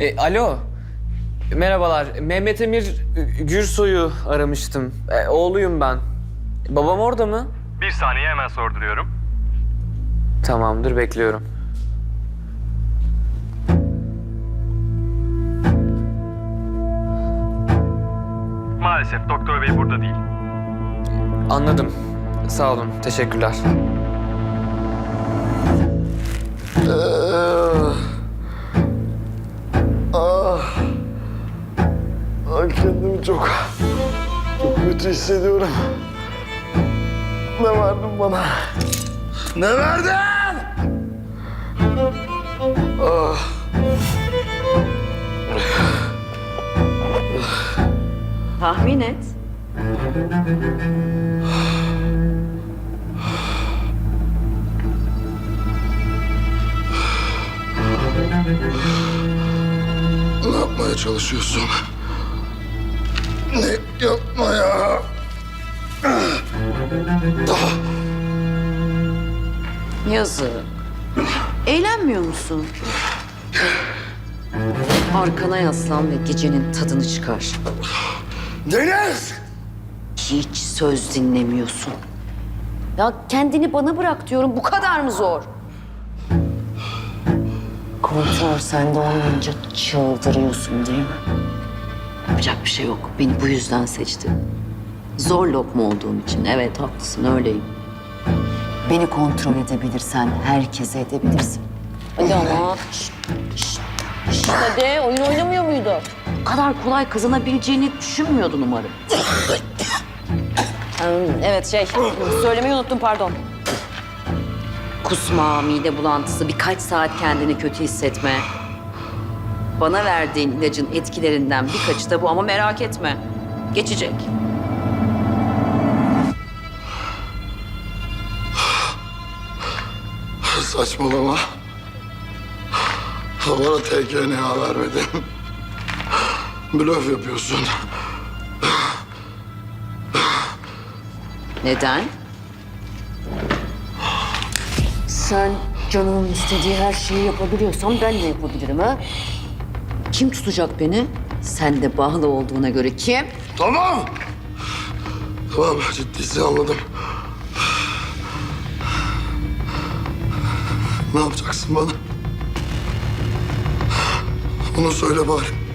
E, alo. Merhabalar. Mehmet Emir Gürsoy'u aramıştım. E, oğluyum ben. Babam orada mı? Bir saniye hemen sorduruyorum. Tamamdır, bekliyorum. Maalesef doktor bey burada değil. Anladım. Sağ olun. Teşekkürler. Ay kendimi çok, çok kötü hissediyorum. Ne verdin bana? Ne verdin? Tahmin et. Ne yapmaya çalışıyorsun? Ne yapmaya? Yazık. Eğlenmiyor musun? Arkana yaslan ve gecenin tadını çıkar. Deniz! Hiç söz dinlemiyorsun. Ya kendini bana bırak diyorum. Bu kadar mı zor? Kontrol sende olmayınca çıldırıyorsun değil mi? Yapacak bir şey yok. Beni bu yüzden seçti. Zor lokma olduğum için. Evet haklısın öyleyim. Beni kontrol edebilirsen herkese edebilirsin. Hadi ama. Şşt, şşt, şşt, hadi oyun oynamıyor muydu? Bu kadar kolay kazanabileceğini düşünmüyordun umarım. Hmm, Evet şey, söylemeyi unuttum pardon. Kusma, mide bulantısı, birkaç saat kendini kötü hissetme. Bana verdiğin ilacın etkilerinden birkaçı da bu ama merak etme. Geçecek. Saçmalama. Bana TKNA vermedin. Blöf yapıyorsun. Neden? Sen canının istediği her şeyi yapabiliyorsan ben de yapabilirim ha? Kim tutacak beni? Sen de bağlı olduğuna göre kim? Tamam. Tamam ciddisi anladım. Ne yapacaksın bana? Bunu söyle bari.